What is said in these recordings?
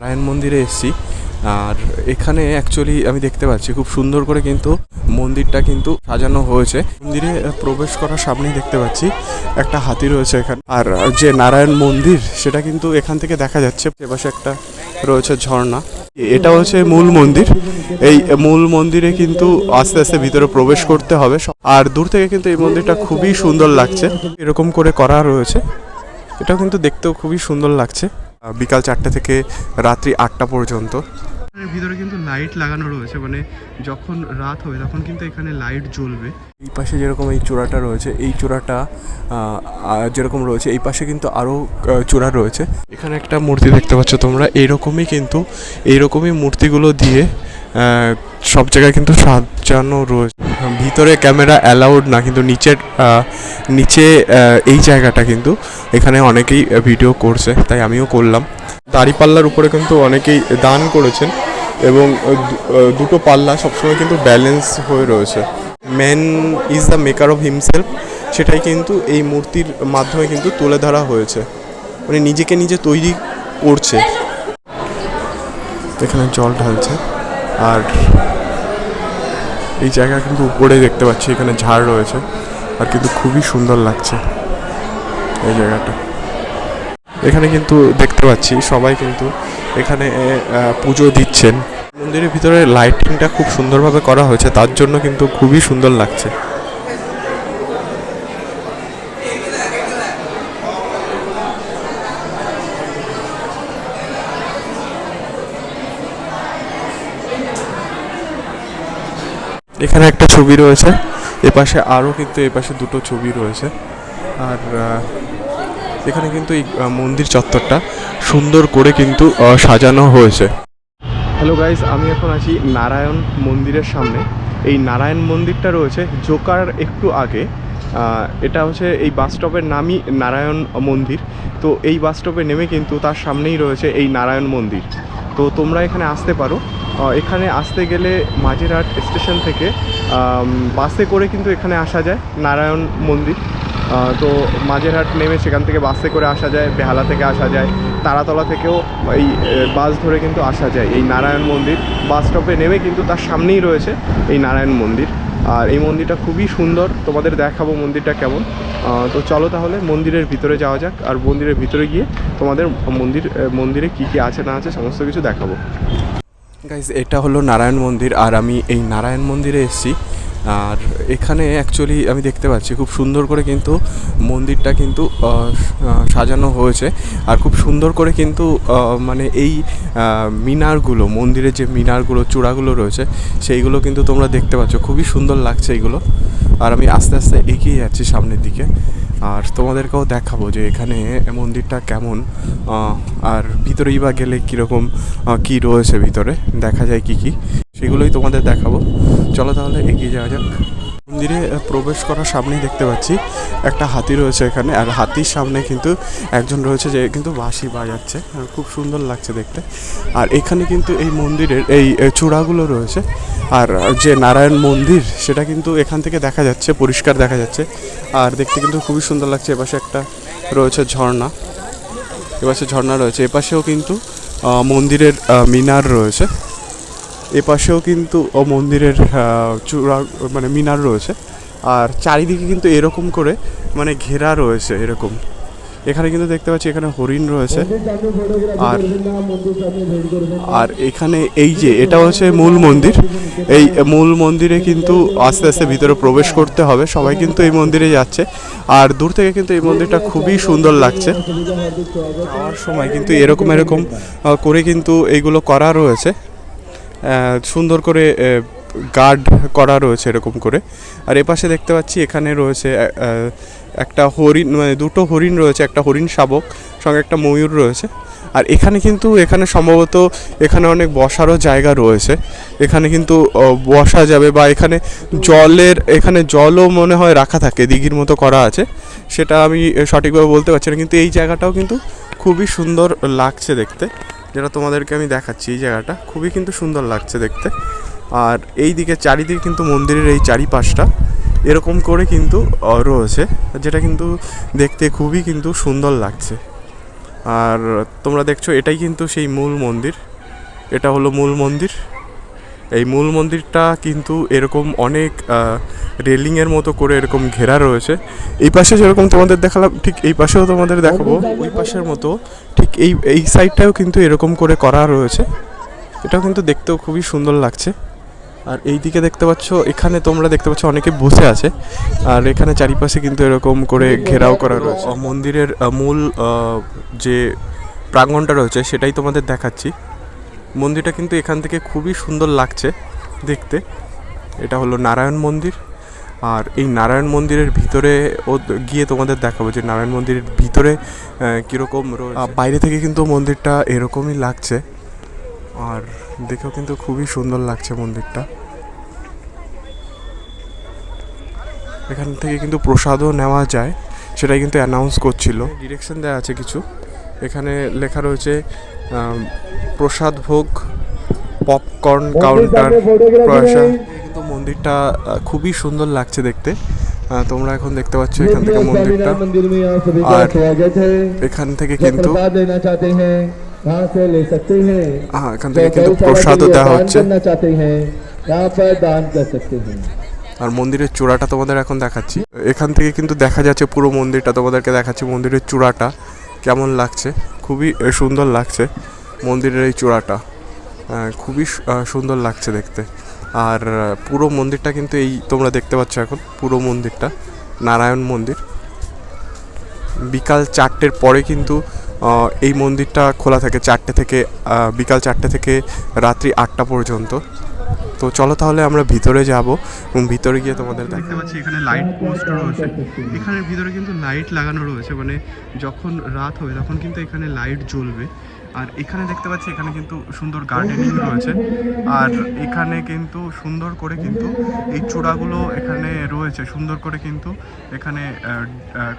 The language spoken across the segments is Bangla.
নারায়ণ মন্দিরে এসেছি। আর এখানে অ্যাকচুয়ালি আমি দেখতে পাচ্ছি খুব সুন্দর করে কিন্তু মন্দিরটা কিন্তু সাজানো হয়েছে। মন্দিরে প্রবেশ করার সামনেই দেখতে পাচ্ছি একটা হাতি রয়েছে এখানে। আর যে নারায়ণ মন্দির, সেটা কিন্তু এখান থেকে দেখা যাচ্ছে। এপাশে একটা রয়েছে ঝর্ণা। এটা হচ্ছে মূল মন্দির। এই মূল মন্দিরে কিন্তু আস্তে আস্তে ভিতরে প্রবেশ করতে হবে। আর দূর থেকে কিন্তু এই মন্দিরটা খুবই সুন্দর লাগছে। এরকম করে করা রয়েছে। এটাও কিন্তু দেখতেও খুবই সুন্দর লাগছে। বিকাল চারটে থেকে রাত্রি আটটা পর্যন্ত। এর ভিতরে কিন্তু লাইট লাগানো রয়েছে মানে যখন রাত হবে তখন কিন্তু এখানে লাইট জ্বলবে। এই পাশে যেরকম এই চূড়াটা রয়েছে এই চূড়াটা যেরকম রয়েছে এই পাশে কিন্তু আরও চূড়া রয়েছে। এখানে একটা মূর্তি দেখতে পাচ্ছ তোমরা এইরকমই কিন্তু এইরকমই মূর্তিগুলো দিয়ে সব জায়গায় কিন্তু সাজানো রয়েছে। ভিতরে ক্যামেরা অ্যালাউড না, কিন্তু নিচের নিচে এই জায়গাটা কিন্তু এখানে অনেকেই ভিডিও করছে, তাই আমিও করলাম। দাড়িপাল্লার উপরে কিন্তু অনেকেই দান করেছেন এবং দুটো পাল্লা সবসময় কিন্তু ব্যালেন্স হয়ে রয়েছে। Man is the maker of himself সেটাই কিন্তু এই মূর্তির মাধ্যমে কিন্তু তুলে ধরা হয়েছে। মানে নিজেকে নিজে তৈরি করছে। এখানে জল ঢালছে। আর এই জায়গা কিন্তু উপরে দেখতে পাচ্ছি, এখানে ঝাড় রয়েছে, আর কিন্তু খুবই সুন্দর লাগছে এই জায়গাটা। এখানে কিন্তু দেখতে পাচ্ছি সবাই কিন্তু এখানে পুজো দিচ্ছেন। মন্দিরের ভিতরে লাইটিংটা খুব সুন্দরভাবে করা হয়েছে, তার জন্য কিন্তু খুবই সুন্দর লাগছে। এখানে একটা ছবি রয়েছে। এপাশে আরও কিন্তু এপাশে দুটো ছবি রয়েছে। আর এখানে কিন্তু এই মন্দির চত্বরটা সুন্দর করে কিন্তু সাজানো হয়েছে। হ্যালো গাইস আমি এখন আছি নারায়ণ মন্দিরের সামনে। এই নারায়ণ মন্দিরটা রয়েছে জোকার একটু আগে। এটা হচ্ছে এই বাস স্টপের নামই নারায়ণ মন্দির। তো এই বাস স্টপে নেমে কিন্তু তার সামনেই রয়েছে এই নারায়ণ মন্দির। তো তোমরা এখানে আসতে পারো। এখানে আসতে গেলে মাঝেরহাট স্টেশন থেকে বাসে করে কিন্তু এখানে আসা যায়, নারায়ণ মন্দির। তো মাঝেরহাট নেমে সেখান থেকে বাসে করে আসা যায়, বেহালা থেকে আসা যায়, তারাতলা থেকেও এই বাস ধরে কিন্তু আসা যায় এই নারায়ণ মন্দির। বাস স্টপে নেমে কিন্তু তার সামনেই রয়েছে এই নারায়ণ মন্দির। আর এই মন্দিরটা খুবই সুন্দর, তোমাদের দেখাবো মন্দিরটা কেমন। তো চলো তাহলে মন্দিরের ভিতরে যাওয়া যাক, আর মন্দিরের ভিতরে গিয়ে তোমাদের মন্দির মন্দিরে কী কী আছে না আছে সমস্ত কিছু দেখাবো। গাইজ এটা হলো নারায়ণ মন্দির আর আমি এই নারায়ণ মন্দিরে এসেছি। আর এখানে অ্যাকচুয়ালি আমি দেখতে পাচ্ছি খুব সুন্দর করে কিন্তু মন্দিরটা কিন্তু সাজানো হয়েছে। আর খুব সুন্দর করে কিন্তু মানে এই মিনারগুলো, মন্দিরের যে মিনারগুলো, চূড়াগুলো রয়েছে, সেইগুলো কিন্তু তোমরা দেখতে পাচ্ছ। খুবই সুন্দর লাগছে এইগুলো। আর আমি আস্তে আস্তে এগিয়ে যাচ্ছি সামনের দিকে। আর তোমাদেরকেও দেখাবো যে এখানে মন্দিরটা কেমন আর ভিতরেই বা গেলে কীরকম কী রয়েছে ভিতরে? দেখা যায় কি কি। সেগুলোই তোমাদের দেখাবো। চলো তাহলে এগিয়ে যাওয়া যাক। মন্দিরে প্রবেশ করার সামনেই দেখতে পাচ্ছি একটা হাতি রয়েছে এখানে। আর হাতির সামনে কিন্তু একজন রয়েছে যে কিন্তু বাঁশি বাজাচ্ছে। খুব সুন্দর লাগছে দেখতে। আর এখানে কিন্তু এই মন্দিরের এই চূড়াগুলো রয়েছে। আর যে নারায়ণ মন্দির, সেটা কিন্তু এখান থেকে দেখা যাচ্ছে, পরিষ্কার দেখা যাচ্ছে। আর দেখতে কিন্তু খুবই সুন্দর লাগছে। এপাশে একটা রয়েছে ঝর্ণা। এপাশে ঝর্ণা রয়েছে। এপাশেও কিন্তু মন্দিরের মিনার রয়েছে। এপাশেও কিন্তু, ও মন্দিরের চূড়া মানে মিনার রয়েছে। আর চারিদিকে কিন্তু এরকম করে মানে ঘেরা রয়েছে এরকম। এখানে কিন্তু দেখতে পাচ্ছি এখানে হরিণ রয়েছে। আর আর এখানে এই যে, এটা হচ্ছে মূল মন্দির। এই মূল মন্দিরে কিন্তু আস্তে আস্তে ভিতরে প্রবেশ করতে হবে। সবাই কিন্তু এই মন্দিরে যাচ্ছে। আর দূর থেকে কিন্তু এই মন্দিরটা খুবই সুন্দর লাগছে। যাওয়ার সময় কিন্তু এরকম এরকম করে কিন্তু এইগুলো করা রয়েছে। সুন্দর করে গার্ড করা রয়েছে এরকম করে। আর এপাশে দেখতে পাচ্ছি এখানে রয়েছে একটা হরিণ মানে দুটো হরিণ রয়েছে, একটা হরিণ শাবক, সঙ্গে একটা ময়ূর রয়েছে। আর এখানে কিন্তু, এখানে সম্ভবত এখানে অনেক বসারও জায়গা রয়েছে। এখানে কিন্তু বসা যাবে বা এখানে জলের, এখানে জলও মনে হয় রাখা থাকে, দিঘির মতো করা আছে। সেটা আমি সঠিকভাবে বলতে পারছি না, কিন্তু এই জায়গাটাও কিন্তু খুবই সুন্দর লাগছে দেখতে। যেটা তোমাদেরকে আমি দেখাচ্ছি এই জায়গাটা, খুবই কিন্তু সুন্দর লাগছে দেখতে। আর এই দিকে চারিদিকে কিন্তু মন্দিরের এই চারিপাশটা এরকম করে কিন্তু রয়েছে, যেটা কিন্তু দেখতে খুবই কিন্তু সুন্দর লাগছে। আর তোমরা দেখছ, এটাই কিন্তু সেই মূল মন্দির। এটা হলো মূল মন্দির। এই মূল মন্দিরটা কিন্তু এরকম অনেক রেলিংয়ের মতো করে এরকম ঘেরা রয়েছে। এই পাশে যেরকম তোমাদের দেখালাম, ঠিক এই পাশেও তোমাদের দেখাবো। ওই পাশের মতো ঠিক এই এই সাইডটাও কিন্তু এরকম করে করা রয়েছে। এটাও কিন্তু দেখতেও খুবই সুন্দর লাগছে। আর এই দিকে দেখতে পাচ্ছ, এখানে তোমরা দেখতে পাচ্ছ অনেকে বসে আছে। আর এখানে চারিপাশে কিন্তু এরকম করে ঘেরাও করা রয়েছে। মন্দিরের মূল যে প্রাঙ্গণটা রয়েছে, সেটাই তোমাদের দেখাচ্ছি। মন্দিরটা কিন্তু এখান থেকে খুবই সুন্দর লাগছে দেখতে। এটা হলো নারায়ণ মন্দির। আর এই নারায়ণ মন্দিরের ভিতরে ও গিয়ে তোমাদের দেখাবো যে নারায়ণ মন্দিরের ভিতরে কীরকম বাইরে থেকে কিন্তু মন্দিরটা এরকমই লাগছে। আর দেখেও কিন্তু খুবই সুন্দর লাগছে মন্দিরটা। এখান থেকে কিন্তু প্রসাদও নেওয়া যায়। সেটাই কিন্তু অ্যানাউন্স করছিল। ডিরেকশন দেওয়া আছে কিছু। এখানে লেখা রয়েছে প্রসাদ ভোগ পপকর্ন কাউন্টার প্রসাদ। কিন্তু মন্দিরটা খুবই সুন্দর লাগছে দেখতে। তোমরা এখন দেখতে পাচ্ছ এখান থেকে মন্দিরটা। আর এখান থেকে কিন্তু হ্যাঁ এখান থেকে কিন্তু প্রসাদও দেওয়া হচ্ছে। আর মন্দিরের চূড়াটা তোমাদের এখন দেখাচ্ছি। এখান থেকে কিন্তু দেখা যাচ্ছে পুরো মন্দিরটা তোমাদেরকে দেখাচ্ছি মন্দিরের চূড়াটা। কেমন লাগছে? খুবই সুন্দর লাগছে মন্দিরের এই চূড়াটা। খুবই সুন্দর লাগছে দেখতে। আর পুরো মন্দিরটা কিন্তু এই তোমরা দেখতে পাচ্ছ এখন, পুরো মন্দিরটা, নারায়ণ মন্দির। বিকাল চারটের পরে কিন্তু এই মন্দিরটা খোলা থাকে, চারটে থেকে বিকাল চারটে থেকে রাত্রি আটটা পর্যন্ত। তো চলো তাহলে আমরা ভিতরে যাব এবং ভিতরে গিয়ে তোমাদের দেখতে পাচ্ছি এখানে লাইট পোস্ট রয়েছে এখানে ভিতরে কিন্তু লাইট লাগানো রয়েছে মানে যখন রাত হবে তখন কিন্তু এখানে লাইট জ্বলবে। আর এখানে দেখতে পাচ্ছি, এখানে কিন্তু সুন্দর গার্ডেনিং রয়েছে। আর এখানে কিন্তু সুন্দর করে কিন্তু এই চূড়াগুলো এখানে রয়েছে। সুন্দর করে কিন্তু এখানে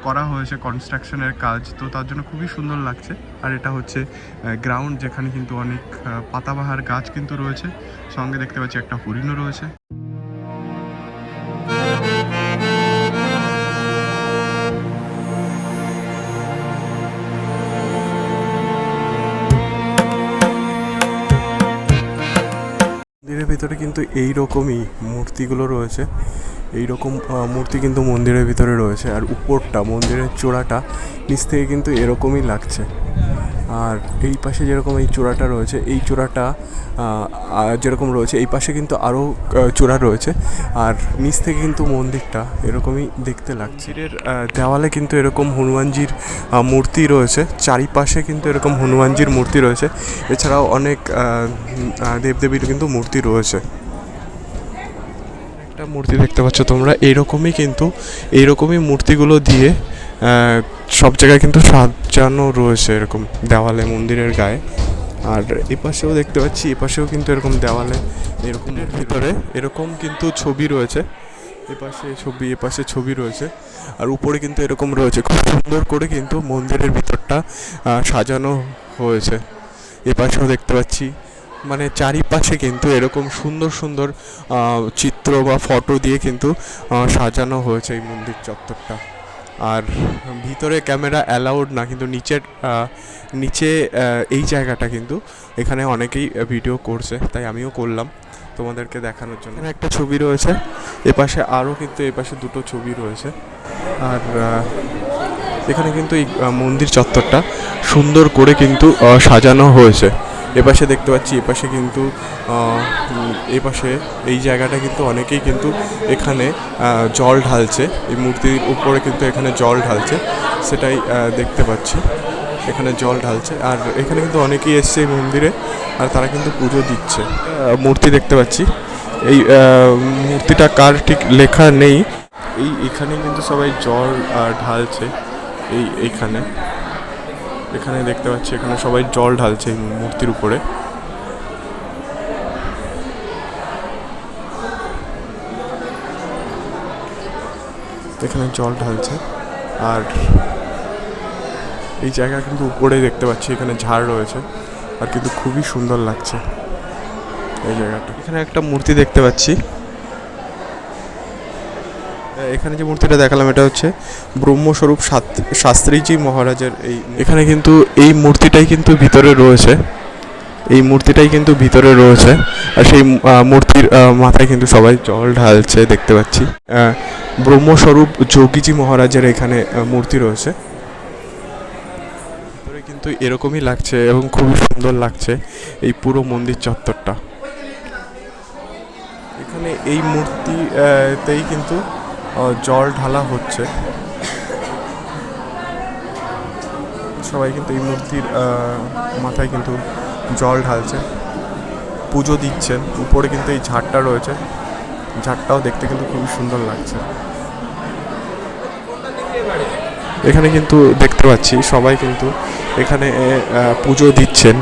করা হয়েছে কনস্ট্রাকশনের কাজ। তো তার জন্য খুবই সুন্দর লাগছে। আর এটা হচ্ছে গ্রাউন্ড যেখানে কিন্তু অনেক পাতাবাহার গাছ কিন্তু রয়েছে। সঙ্গে দেখতে পাচ্ছি একটা হরিণও রয়েছে। ভিতরে কিন্তু এই রকমই মূর্তিগুলো রয়েছে। এই রকম মূর্তি কিন্তু মন্দিরের ভিতরে রয়েছে। আর উপরটা, মন্দিরের চূড়াটা, নিচ থেকে কিন্তু এরকমই লাগছে। আর এই পাশে যেরকম এই চূড়াটা রয়েছে, এই চূড়াটা যেরকম রয়েছে, এই পাশে কিন্তু আরও চূড়া রয়েছে। আর নিচ থেকে কিন্তু মন্দিরটা, এরকমই দেখতে লাগছে। এর দেওয়ালে কিন্তু এরকম হনুমানজির মূর্তি রয়েছে। চারিপাশে কিন্তু এরকম হনুমানজির মূর্তি রয়েছে। এছাড়াও অনেক দেবদেবীর কিন্তু মূর্তি রয়েছে। একটা মূর্তি দেখতে পাচ্ছ তোমরা। এইরকমই কিন্তু এইরকমই মূর্তিগুলো দিয়ে সব জায়গায় কিন্তু সাজানো রয়েছে এরকম দেওয়ালে, মন্দিরের গায়ে। আর এপাশেও দেখতে পাচ্ছি, এপাশেও কিন্তু এরকম দেওয়ালে এরকম ভিতরে এরকম কিন্তু ছবি রয়েছে। এপাশে ছবি এপাশে ছবি রয়েছে। আর উপরে কিন্তু এরকম রয়েছে। খুব সুন্দর করে কিন্তু মন্দিরের ভিতরটা সাজানো হয়েছে। এপাশেও দেখতে পাচ্ছি মানে চারিপাশে কিন্তু এরকম সুন্দর সুন্দর চিত্র বা ফটো দিয়ে কিন্তু সাজানো হয়েছে এই মন্দির চত্বরটা। আর ভিতরে ক্যামেরা অ্যালাউড না, কিন্তু নিচের নিচে এই জায়গাটা কিন্তু এখানে অনেকেই ভিডিও করছে, তাই আমিও করলাম তোমাদেরকে দেখানোর জন্য। একটা ছবি রয়েছে, এপাশে আরও কিন্তু, এপাশে দুটো ছবি রয়েছে। আর এখানে কিন্তু এই মন্দির চত্বরটা সুন্দর করে কিন্তু সাজানো হয়েছে। এপাশে দেখতে পাচ্ছি, এপাশে কিন্তু এপাশে এই জায়গাটা কিন্তু অনেকেই কিন্তু এখানে জল ঢালছে। এই মূর্তির উপরে কিন্তু এখানে জল ঢালছে। সেটাই দেখতে পাচ্ছি। এখানে জল ঢালছে। আর এখানে কিন্তু অনেকেই এসছে এই মন্দিরে, আর তারা কিন্তু পুজো দিচ্ছে। মূর্তি দেখতে পাচ্ছি। এই মূর্তিটা কার ঠিক লেখা নেই। এই এখানে কিন্তু সবাই জল ঢালছে। এই এইখানে এখানে দেখতে পাচ্ছি, এখানে সবাই জল ঢালছে এই মূর্তির উপরে। এখানে জল ঢালছে, আর এই জায়গা কিন্তু উপরে দেখতে পাচ্ছি, এখানে ঝাড় রয়েছে, আর কিন্তু খুবই সুন্দর লাগছে এই জায়গাটা। এখানে একটা মূর্তি দেখতে পাচ্ছি। এখানে যে মূর্তিটা দেখালাম, এটা হচ্ছে ব্রহ্মস্বরূপ সাত- শাস্ত্রীজি মহারাজের এই এখানে কিন্তু এই মূর্তিটাই কিন্তু ভিতরে রয়েছে। এই মূর্তিটাই কিন্তু ভিতরে রয়েছে। আর সেই মূর্তির মাথায় কিন্তু সবাই জল ঢালছে দেখতে পাচ্ছি। ব্রহ্মস্বরূপ যোগীজি মহারাজের এখানে মূর্তি রয়েছে। ভিতরে কিন্তু এরকমই লাগছে এবং খুবই সুন্দর লাগছে এই পুরো মন্দির চত্বরটা। এখানে এই মূর্তিতেই কিন্তু জল ঢালা হচ্ছে। সবাই কিন্তু এই মূর্তির মাথায় কিন্তু জল ঢালছে। পুজো দিচ্ছেন উপরে কিন্তু এই ঝাড়টা রয়েছে। ঝাড়টাও দেখতে কিন্তু খুবই সুন্দর লাগছে। এখানে কিন্তু দেখতে পাচ্ছি সবাই কিন্তু এখানে পুজো দিচ্ছেন।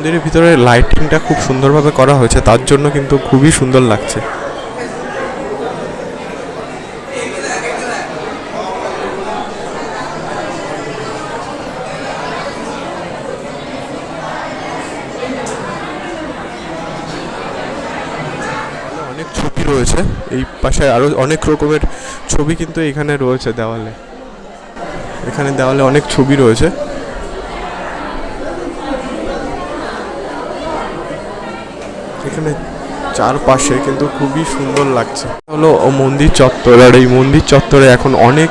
মন্দিরের ভিতরে লাইটিংটা খুব সুন্দরভাবে করা হয়েছে, তার জন্য কিন্তু খুবই সুন্দর লাগছে। অনেক ছবি রয়েছে, এই পাশে আরও অনেক রকমের ছবি কিন্তু এখানে রয়েছে দেওয়ালে। এখানে দেওয়ালে অনেক ছবি রয়েছে। এখানে চারপাশে কিন্তু খুবই সুন্দর লাগছে। হলো মন্দির চত্বর, আর এই মন্দির চত্বরে এখন অনেক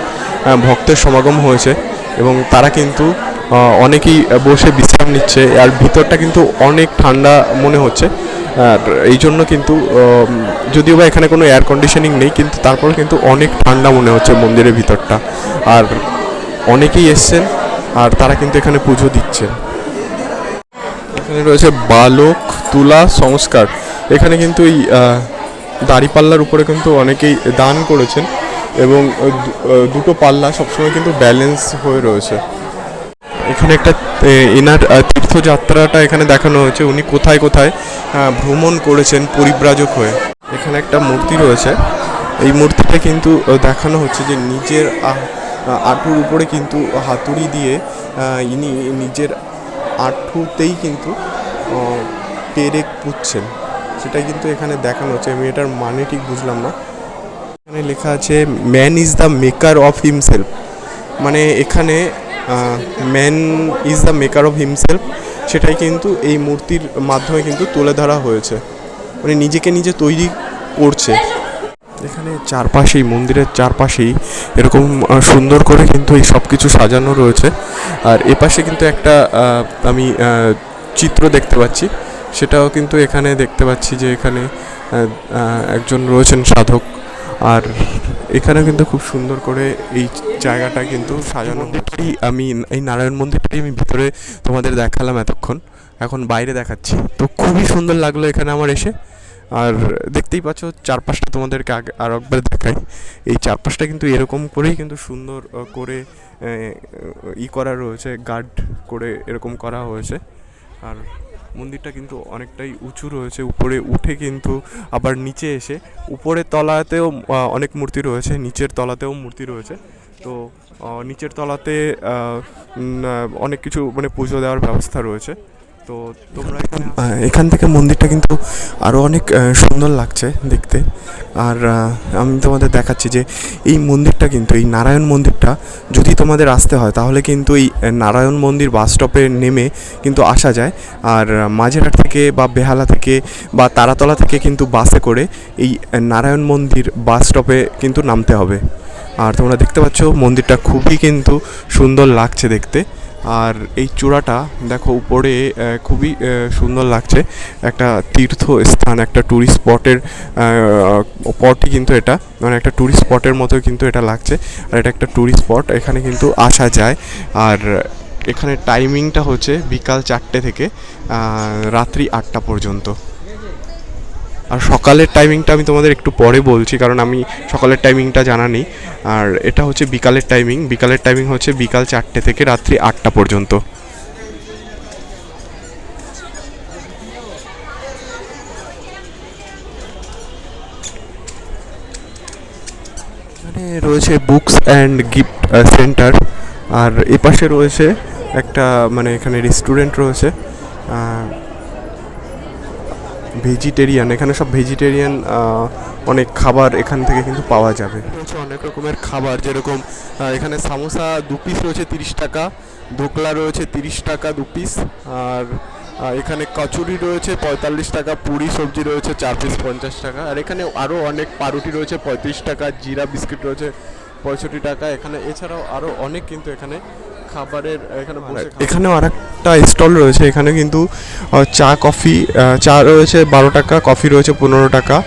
ভক্তের সমাগম হয়েছে এবং তারা কিন্তু অনেকেই বসে বিশ্রাম নিচ্ছে, আর ভিতরটা কিন্তু অনেক ঠান্ডা মনে হচ্ছে। আর এই জন্য কিন্তু যদিও বা এখানে কোনো এয়ার কন্ডিশনিং নেই, কিন্তু তারপর কিন্তু অনেক ঠান্ডা মনে হচ্ছে মন্দিরের ভিতরটা। আর অনেকেই এসছেন, আর তারা কিন্তু এখানে পুজো দিচ্ছেন। এখানে রয়েছে বালক, তুলা, সংস্কার। এখানে কিন্তু এই দাড়িপাল্লার উপরে কিন্তু অনেকেই দান করেছেন এবং দুটো পাল্লা সবসময় কিন্তু ব্যালেন্স হয়ে রয়েছে। এখানে একটা এনার তীর্থযাত্রাটা এখানে দেখানো হয়েছে। উনি কোথায় কোথায় ভ্রমণ করেছেন পরিব্রাজক হয়ে। এখানে একটা মূর্তি রয়েছে। এই মূর্তিটা কিন্তু দেখানো হচ্ছে যে নিজের আঁটুর উপরে কিন্তু হাতুড়ি দিয়ে ইনি নিজের আঁঠুতেই কিন্তু পেরেক পুচ্ছেন সেটাই কিন্তু এখানে দেখানো হচ্ছে। আমি এটার মানে ঠিক বুঝলাম না। এখানে লেখা আছে man is the maker of himself মানে এখানে man is the maker of himself সেটাই কিন্তু এই মূর্তির মাধ্যমে কিন্তু তুলে ধরা হয়েছে। মানে নিজেকে নিজে তৈরি করছে। এখানে চারপাশেই, মন্দিরের চারপাশেই এরকম সুন্দর করে কিন্তু এই সব কিছু সাজানো রয়েছে। আর এপাশে কিন্তু একটা আমি চিত্র দেখতে পাচ্ছি। সেটাও কিন্তু এখানে দেখতে পাচ্ছি যে এখানে একজন রয়েছেন সাধক। আর এখানে কিন্তু খুব সুন্দর করে এই জায়গাটা কিন্তু সাজানো মন্দিরটাই আমি এই নারায়ণ মন্দিরটি আমি ভিতরে তোমাদের দেখালাম এতক্ষণ। এখন বাইরে দেখাচ্ছি। তো খুবই সুন্দর লাগল এখানে আমার এসে। আর দেখতেই পাচ্ছ চারপাশটা তোমাদেরকে আগে আর একবার দেখাই। এই চারপাশটা কিন্তু এরকম করেই কিন্তু সুন্দর করে ই করা রয়েছে গার্ড করে এরকম করা হয়েছে। আর মন্দিরটা কিন্তু অনেকটাই উঁচু রয়েছে, উপরে উঠে কিন্তু আবার নিচে এসে উপরের তলাতেও অনেক মূর্তি রয়েছে, নিচের তলাতেও মূর্তি রয়েছে। তো নিচের তলাতে অনেক কিছু মানে পুজো দেওয়ার ব্যবস্থা রয়েছে। তো তোমরা এখান থেকে মন্দিরটা কিন্তু আরও অনেক সুন্দর লাগছে দেখতে। আর আমি তোমাদের দেখাচ্ছি যে এই মন্দিরটা কিন্তু, এই নারায়ণ মন্দিরটা যদি তোমাদের আসতে হয়, তাহলে কিন্তু এই নারায়ণ মন্দির বাস স্টপে নেমে কিন্তু আসা যায়। আর মাঝেরহাট থেকে বা বেহালা থেকে বা তারাতলা থেকে কিন্তু বাসে করে এই নারায়ণ মন্দির বাস স্টপে কিন্তু নামতে হবে। আর তোমরা দেখতে পাচ্ছ, মন্দিরটা খুবই কিন্তু সুন্দর লাগছে দেখতে। আর এই চূড়াটা দেখো উপরে খুবই সুন্দর লাগছে। একটা তীর্থ স্থান একটা ট্যুরিস্ট স্পটের স্পটই কিন্তু এটা। মানে একটা ট্যুরিস্ট স্পটের মতো কিন্তু এটা লাগছে। আর এটা একটা ট্যুরিস্ট স্পট এখানে কিন্তু আসা যায়। আর এখানে টাইমিংটা হচ্ছে বিকাল চারটে থেকে রাত্রি আটটা পর্যন্ত। আর সকালের টাইমিংটা আমি তোমাদের একটু পরে বলছি, কারণ আমি সকালের টাইমিংটা জানা নেই। আর এটা হচ্ছে বিকালের টাইমিং বিকালের টাইমিং হচ্ছে বিকাল চারটে থেকে রাত্রি আটটা পর্যন্ত। এখানে রয়েছে বুকস অ্যান্ড গিফট সেন্টার আর এপাশে রয়েছে একটা মানে এখানে রেস্টুরেন্ট রয়েছে। ভেজিটেরিয়ান, এখানে সব ভেজিটেরিয়ান অনেক খাবার এখান থেকে কিন্তু পাওয়া যাবে। অনেক রকমের খাবার, যেরকম এখানে সামোসা দু পিস রয়েছে তিরিশ টাকা, ধোকলা রয়েছে তিরিশ টাকা দু পিস আর এখানে কচুরি রয়েছে পঁয়তাল্লিশ টাকা, পুরি সবজি রয়েছে চার পিস পঞ্চাশ টাকা, আর এখানে আরও অনেক পাউরুটি রয়েছে পঁয়ত্রিশ টাকা, জিরা বিস্কিট রয়েছে পঁয়ষট্টি টাকা, এখানে এছাড়াও আরও অনেক কিন্তু এখানে খাবারের এখানে এখানেও আর একটা স্টল রয়েছে এখানে কিন্তু চা কফি চা রয়েছে বারো টাকা কফি রয়েছে পনেরো টাকা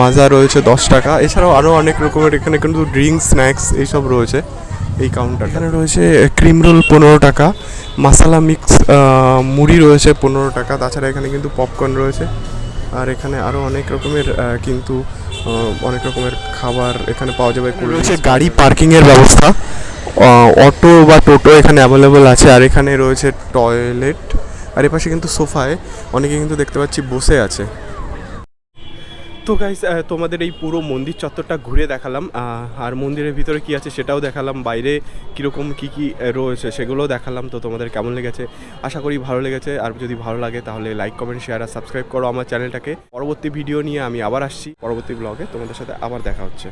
মাজা রয়েছে দশ টাকা। এছাড়াও আরও অনেক রকমের এখানে কিন্তু ড্রিঙ্কস স্ন্যাক্স এইসব রয়েছে এই কাউন্টার এখানে রয়েছে ক্রিম রোল পনেরো টাকা মশালা মিক্স মুড়ি রয়েছে পনেরো টাকা তাছাড়া এখানে কিন্তু পপকর্ন রয়েছে। আর এখানে আরও অনেক রকমের কিন্তু অনেক রকমের খাবার এখানে পাওয়া যাবে। রয়েছে গাড়ি পার্কিংয়ের ব্যবস্থা। অটো বা টোটো এখানে অ্যাভেলেবল আছে, আর এখানে রয়েছে টয়লেট আর এপাশে কিন্তু সোফায় অনেকে কিন্তু দেখতে পাচ্ছি বসে আছে। তো গাইস তোমাদের এই পুরো মন্দির চত্বরটা ঘুরে দেখালাম আর মন্দিরের ভিতরে কি আছে সেটাও দেখালাম, বাইরে কীরকম কী কী রয়েছে সেগুলোও দেখালাম, তো তোমাদের কেমন লেগেছে? আশা করি ভালো লেগেছে, আর যদি ভালো লাগে তাহলে লাইক কমেন্ট শেয়ার আর সাবস্ক্রাইব করো আমার চ্যানেলটাকে। পরবর্তী ভিডিও নিয়ে আমি আবার আসছি, পরবর্তী ব্লগে তোমাদের সাথে আবার দেখা হচ্ছে।